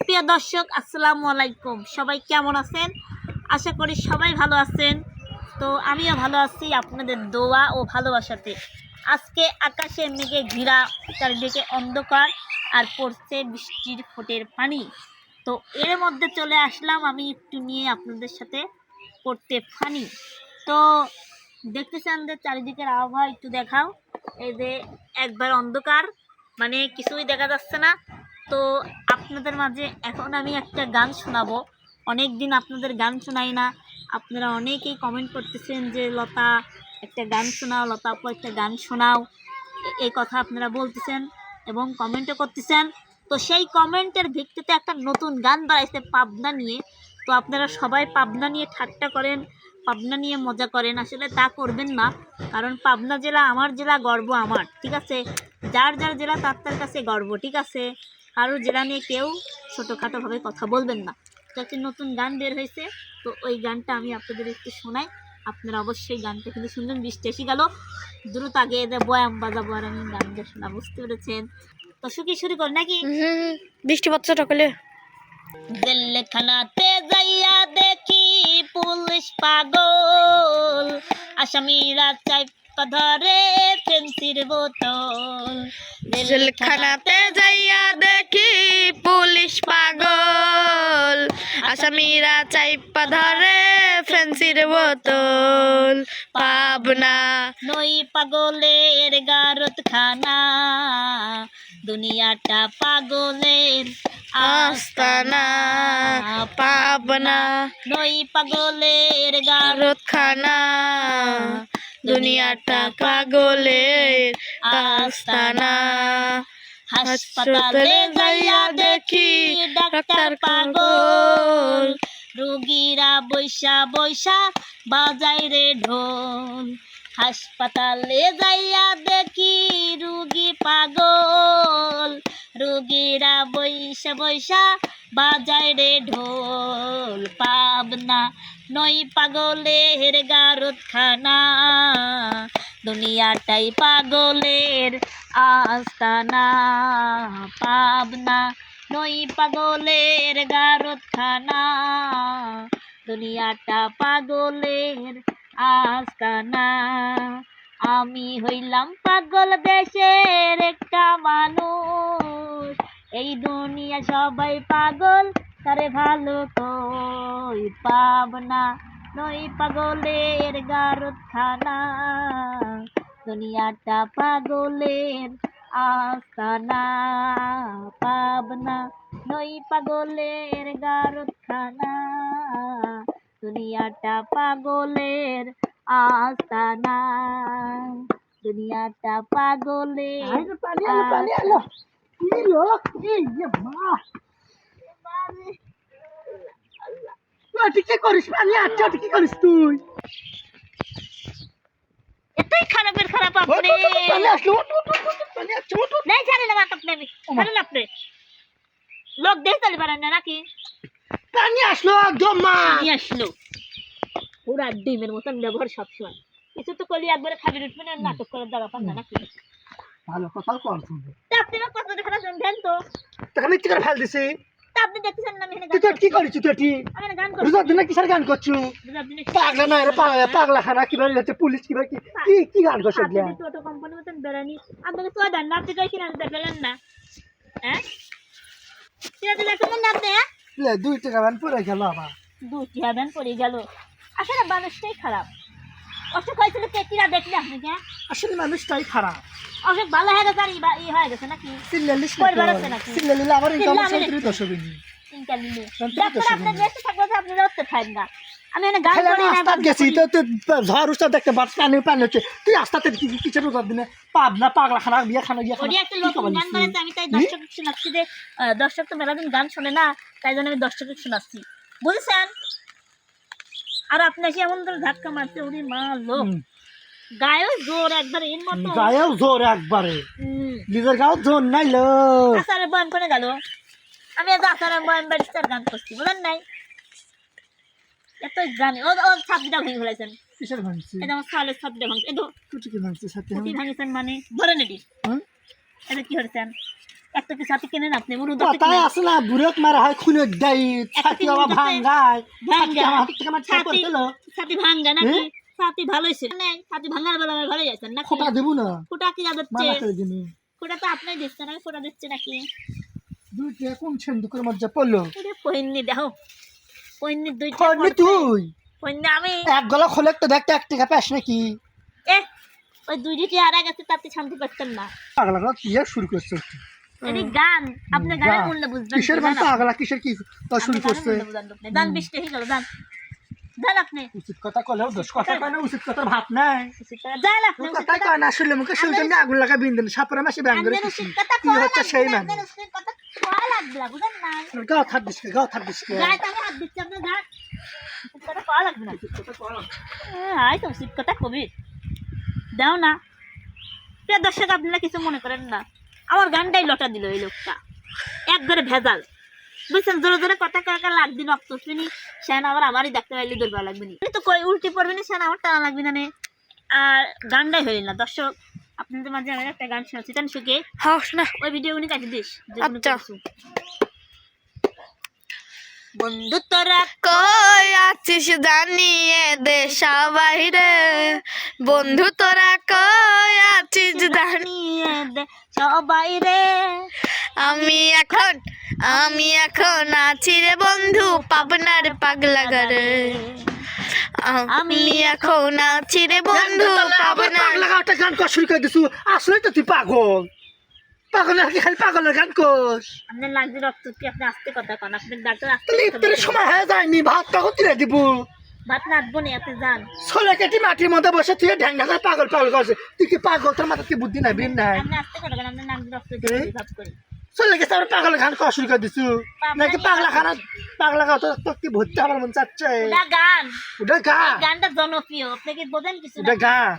প্রিয় দর্শক, আসসালামু আলাইকুম। সবাই কেমন আছেন? আশা করি সবাই ভালো আছেন। তো আমিও ভালো আছি আপনাদের দোয়া ও ভালোবাসাতে। আজকে আকাশে মেঘে ঘিরা, চারিদিকে অন্ধকার আর পড়ছে বৃষ্টির ফোটের পানি। তো এর মধ্যে চলে আসলাম আমি একটু নিয়ে আপনাদের সাথে করতে ফানি তো দেখতেছেন যে চারিদিকের আবহাওয়া একটু দেখাও। এই যে একবার অন্ধকার মানে কিছুই দেখা যাচ্ছে না। তো আপনাদের মাঝে এখন আমি একটা গান শোনাবো। অনেক দিন আপনাদের গান শোনাই না। আপনারা অনেকেই কমেন্ট করতেছেন যে, লতা, একটা গান শোনাও, লতা আপু একটা গান শোনাও। এই কথা আপনারা বলতেছেন এবং কমেন্টও করতেছেন। তো সেই কমেন্টের ভিত্তিতে একটা নতুন গান বাড়াইছে পাবনা নিয়ে। তো আপনারা সবাই পাবনা নিয়ে ঠাট্টা করেন। পাবনা নিয়ে মজা করেন আসলে তা করবেন না। কারণ পাবনা জেলা আমার জেলা গর্ব আমার ঠিক আছে? যার যার জেলা তার তার কাছে গর্ব ঠিক আছে? কারোর জেলা নিয়ে কেউ ছোটোখাটোভাবে কথা বলবেন না। তো একটা নতুন গান বের হয়েছে তো ওই গানটা আমি আপনাদের একটু শোনাই। আপনারা অবশ্যই গানটা কিন্তু শুনবেন বৃষ্টি এসে গেল। দ্রুত আগে এদের বয়াম বাজাবো আর আমি গানটা শোনা বুঝতে পেরেছেন? তো সুখী শুরু কর নাকি? বৃষ্টি পড়ছে সকালে। জেলখানাতে যাইয়া দেখি পুলিশ পাগল। আসামিরা চাইপা ধরে ফেন্সির বোতল। জেলখানাতে যাইয়া দেখি পুলিশ পাগল। আসামিরা চাইপা ধরে ফেন্সির বোতল। পাবনা। নই পাগলের গারত খানা দুনিয়াটা পাগলের আস্তানা পাবনা নই পাগলের গারত রোদ দুনিয়াটা পাগলের আস্তানা। হাসপাতালে যাইয়া দেখি ডাক্তার পাগল। রুগীরা বৈশা বৈশা বাজায় রে ঢোল। হাসপাতালে যাইয়া দেখি রুগী পাগল। রুগীরা বৈশা বৈশা বাজায় রে ঢোল পাবনা। নই পাগলের গারত খানা দুনিয়াটাই পাগলের আস্তানা। পাবনা, নই পাগলের গারত খানা দুনিয়াটা পাগলের আস্তানা। আমি হইলাম পাগল দেশের একটা মানুষ। এই দুনিয়া সবাই পাগল, তারে ভালো কই পাবনা নই পাগলের গারত খানা দুনিয়াটা পাগলের আস্তানা পাবনা নই পাগলের গারত খানা দুনিয়াটা পাগলের আস্তানা। দুনিয়াটা পাগলের আস্তানা। কি করিস পানি আচ্ছা কি করিস তুই এতই খারাপের খারাপ আপনি পানি আসলো উঠ, উঠ, উঠ, উঠ, পানি আসছে উঠ, উঠ। নেই ছাড়েন আমার আপনি আমি ছাড়েন আপনি লোক চলে পারেন না নাকি পানি আসলো একদম মা নিয়ে আসলো পুরা ডিমের মতন ব্যবহার সবসময় কিছু তো করলে একবারে খাবি উঠবে না নাটক করার পান না নাকি ভালো কথা তুমি তা আপনি আমার কথা দেখা শুনবেন তো। তোকে মিথ্যে করে ফেল দিছি? তা আপনি দেখতেছেন না আমি এখানে তুই গান তো কি করিস তুই এটি? আমি এখানে গান করছি। রোজার দিনে কিসের গান করছু? বুঝা আপনি পাগলা না রে পাগলা পাগলা খানা কীভাবে যাচ্ছে পুলিশ কীভাবে কি কি কি গান করছ আপনি এগুলা? যে কোম্পানি মতন বেড়ানি। আপনাকে তো দেন না আপনি কই কিনা দিতে পেলেন না। হ্যাঁ? কিনা দিলে কেমন না আপনি? লে, দুই টাকা গান পড়ে গেল আবার। দুটি আবেন পড়ে গেল। আসলে মানুষটাই খারাপ। অসুখ হয়েছিল কে দেখলে আপনি হ্যাঁ আসলে মানুষটাই খারাপ। অসুখ ভালো হয়ে গেছে আর ই বা- ই হয়ে গেছে নাকি? নাকি? সিল্লালিলে আবার চিল্লা ইনকাম আমি সেন্টারে দেখছি। দশ হবিনি চিন্তা ডাক্তার করতে আপনার শুনি। দেশে তো আপনি না আমি গান খেলে করি না গেছি তো তুই ঝড় উস্তাদ দেখতে পাচ্ছ পানি পানি হচ্ছে তুই রাস্তাতে কিছু রোজার দিনে? পাবনা পাগলা খানা বিয়া খানা বিয়া খানা। ওটি একটা কি নতুন খবর গান বানাইতে আমি তাই দর্শক শোনাচ্ছি যে আহ, দর্শক তো মেলাদিন গান শোনে না তাই জন্য আমি দর্শক শোনাচ্ছি। বুঝেছেন? আর আপনাকে এমন ধরে ধাক্কা মারতে উনি মা লোক। গায়েও জোর একবার এর মতো। গায়েও জোর একবারে। নিজের গাও জোর নাই লো। আসারের বয়ান করে গেল। আমি আজ আসারের বয়ান বাড়িতে গান করছি বুঝলেন নাই। এত জানি ও ও ছাত্রীটা ভেঙে ফেলেছেন। কিসের ভাঙছি? এই যেমন সালের ছাত্রীটা ভাঙছে তো। কুটি কি ভাঙছি সাথে কুটি ভাঙেছেন মানে? ধরেন এটি? এটা কি হয়েছেন একটা কি সাথে কেনেন আপনি কথায় আছে না বুড়ক মারা হয় খুনে ছাতি বাবা আমার থেকে আমার ছাতি পড়ছিল ছাতি ভাঙ্গা নাকি? হ্যাঁ? ছাতি ভালো হয়েছে? না ছাতি বেলা আমি ভালো যাচ্ছেন না খোটা দেবো না। কি মানা করে তো আপনি দিচ্ছেন দিচ্ছি নাকি? দুইটা কোন মধ্যে পড়ল? পহিন্নি দেখো। পহিন্নি দুইটা খড়নি তুই। পহিন্নি আমি। এক গলা খোলে তো দেখতে এক টাকা পাস নাকি? এ ওই দুই দিকে আর গেছে তাতে শান্তি পাচ্ছেন না। পাগলা কি শুরু করছে? এটি গান। আপনি গানের মূল্য বুঝবেন কিসের তো, গান পাগলা কিসের কি তো শুরু করছে। গান বৃষ্টি হয়ে গেল আপনি। উচিত কথা কলেও দোষ। কথা কয় না উচিত কথার ভাত নাই। যান আপনি কথা কয় না আসলে মুখে সেই জন্য আগুন লাগা বিন্দন সাপরে মাসে ব্যাং করে আপনার খুশি উচিত কথা কি হচ্ছে সেই না, আপনার উচিত কথা কোয়া লাগবে না, বুঝেন না? গাও থাক দিসকে গাও থাক দিসকে গায়ে তালে হাত দিচ্ছে আপনার গান। কথা কোয়া লাগবে না। আয় তো উচিত কথা কবি। দাও না। দর্শক আপনারা কিছু মনে করেন না। আমার গানটাই লটা দিল এই লোকটা। একবারে ভেজাল। বুঝছেন? জোরে জোরে কথা কাকা লাগ নক্ত শুনি। সেন আবার আমারই দেখতে পাইলে দরবার লাগবে না। তো কই উল্টি পড়বে না সেন আমার টানা লাগবে না আর গানটাই হইল না। দর্শক আপনাদের মাঝে আমি একটা গান শুনেছি জান শুকে হাস না ওই ভিডিও উনি কাটি দিস। আচ্ছা। বন্ধু তোরা কই আছিস জানিয়ে দেশা বাইরে? বন্ধু তোরা কই আছিস জানি নিয়ে দে সবাই রে আমি এখন আমি এখন আছি রে বন্ধু পাবনার পাগলা ঘরে। আমি এখন আছি রে বন্ধু পাবনার পাগলা গাওটা গান শুরু করে দিছু। আসলে তো তুই পাগল। পাগল আর কি খালি পাগলের গান কোস। আপনার লাগছে রক্ত কি আপনি আস্তে কথা কন? আপনি ডাক্তার আস্তে ইফতারের। সময় হয়ে যায়নি ভাত তখন তুলে দিব? ভাত নাচবো না আপনি যান। ছোলে কেটে মাটির মধ্যে বসে তুই ঢ্যাং ঢাকা পাগল পাগল করছে। তুই কি পাগল? তোর মাথা কি বুদ্ধি নাই বিন নাই? আপনি আস্তে কথা কন আপনার লাগছে রক্ত এ? ভাব করি। চলে গেছে আমার পাগলের গান করা শুরু করে দিছু। নাকি পাগলা খানা পাগলা গাও তো কি ভর্তি আমার মন চাচ্ছে। গান। ওটা গানটা জনপ্রিয় আপনি কি বোঝেন কিছু ওটা গান।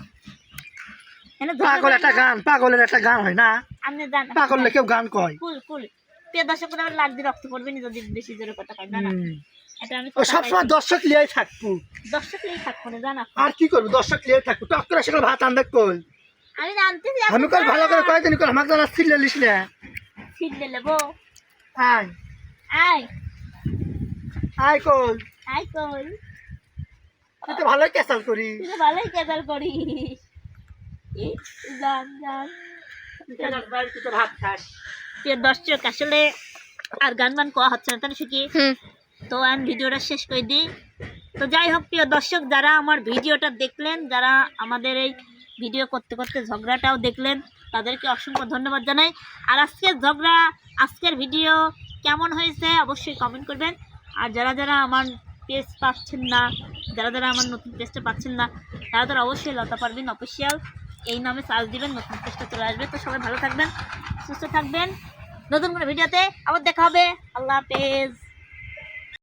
পাগল একটা গান পাগলের একটা গান হয় না? আপনি কেউ গান কয়? কুল কুল প্রিয় দর্শক আমার লাগছে রক্ত পড়বে না যদি বেশি জোরে কথা কয়। জানা হুম। এটা আমি ও সবসময় দর্শক লিয়াই থাকব। দর্শক লিয়ে থাকব না জানা আর কি করব? দর্শক লিয়াই থাকব। টক করে সেগুলো ভাত আনবে কই? আমি জানতেছি আমি কল ভালো করে কল আমাকে জানা ছিলে লিস না। ছিটলে লেবো আয়। আয়। আয় কল আয় কই? তুই তো ভালোই ক্যাসাল করি তুই ভালোই কেজাল করিস। দর্শক আসলে আর গান বান কোয়া হচ্ছে না তাহলে হুম তো আমি ভিডিওটা শেষ করে দিই। তো যাই হোক প্রিয় দর্শক যারা আমার ভিডিওটা দেখলেন যারা আমাদের এই ভিডিও করতে করতে ঝগড়াটাও দেখলেন তাদেরকে অসংখ্য ধন্যবাদ জানাই। আর আজকের ঝগড়া আজকের ভিডিও কেমন হয়েছে অবশ্যই কমেন্ট করবেন। আর যারা যারা আমার পেজ পাচ্ছেন না যারা যারা আমার নতুন পেজটা পাচ্ছেন না তারা তারা অবশ্যই লতা পারবেন অফিসিয়াল এই নামে চার্জ দিবেন, নতুন চেষ্টা চলে আসবে। তো সবাই ভালো থাকবেন, সুস্থ থাকবেন। নতুন কোনো ভিডিওতে আবার দেখা হবে। আল্লাহ হাফেজ।